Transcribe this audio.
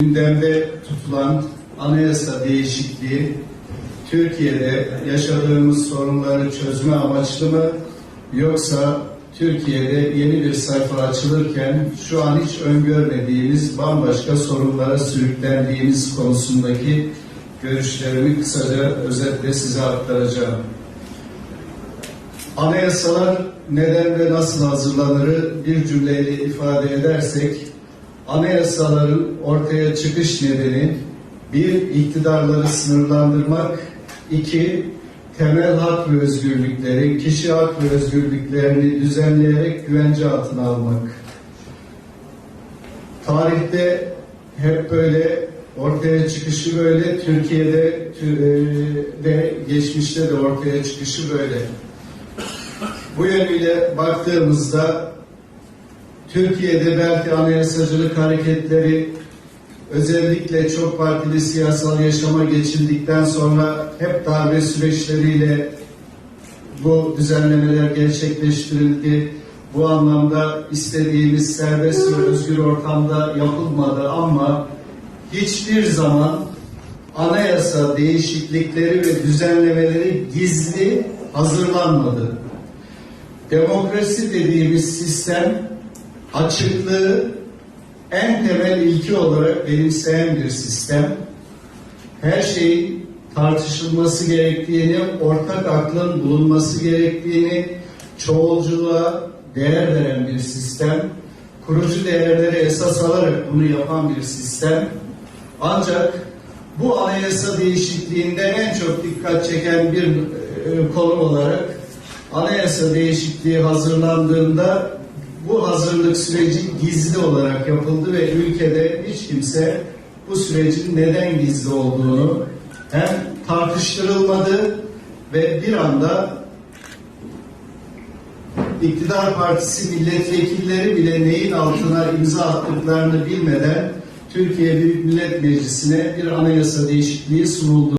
gündemde tutulan anayasa değişikliği Türkiye'de yaşadığımız sorunları çözme amaçlı mı yoksa Türkiye'de yeni bir sayfa açılırken şu an hiç öngörmediğimiz bambaşka sorunlara sürüklendiğimiz konusundaki görüşlerimi kısaca özetle size aktaracağım. Anayasalar neden ve nasıl hazırlanırı bir cümleyle ifade edersek, anayasaların ortaya çıkış nedeni bir, iktidarları sınırlandırmak, iki, temel hak ve özgürlükleri, kişi hak ve özgürlüklerini düzenleyerek güvence altına almak. Tarihte hep böyle ortaya çıkışı böyle, Türkiye'de tü- e, de geçmişte de ortaya çıkışı böyle. Bu yönüyle baktığımızda Türkiye'de belki anayasacılık hareketleri özellikle çok partili siyasal yaşama geçildikten sonra hep darbe süreçleriyle bu düzenlemeler gerçekleştirildi. Bu anlamda istediğimiz serbest ve özgür ortamda yapılmadı ama hiçbir zaman anayasa değişiklikleri ve düzenlemeleri gizli hazırlanmadı. Demokrasi dediğimiz sistem açıklığı en temel ilki olarak benimseyen bir sistem. Her şeyin tartışılması gerektiğini, ortak aklın bulunması gerektiğini, çoğulculuğa değer veren bir sistem, kurucu değerleri esas alarak bunu yapan bir sistem. Ancak bu anayasa değişikliğinden en çok dikkat çeken bir e, konu olarak anayasa değişikliği hazırlandığında bu hazırlık süreci gizli olarak yapıldı ve ülkede hiç kimse bu sürecin neden gizli olduğunu hem tartıştırılmadı ve bir anda iktidar partisi milletvekilleri bile neyin altına imza attıklarını bilmeden Türkiye Büyük Millet Meclisi'ne bir anayasa değişikliği sunuldu.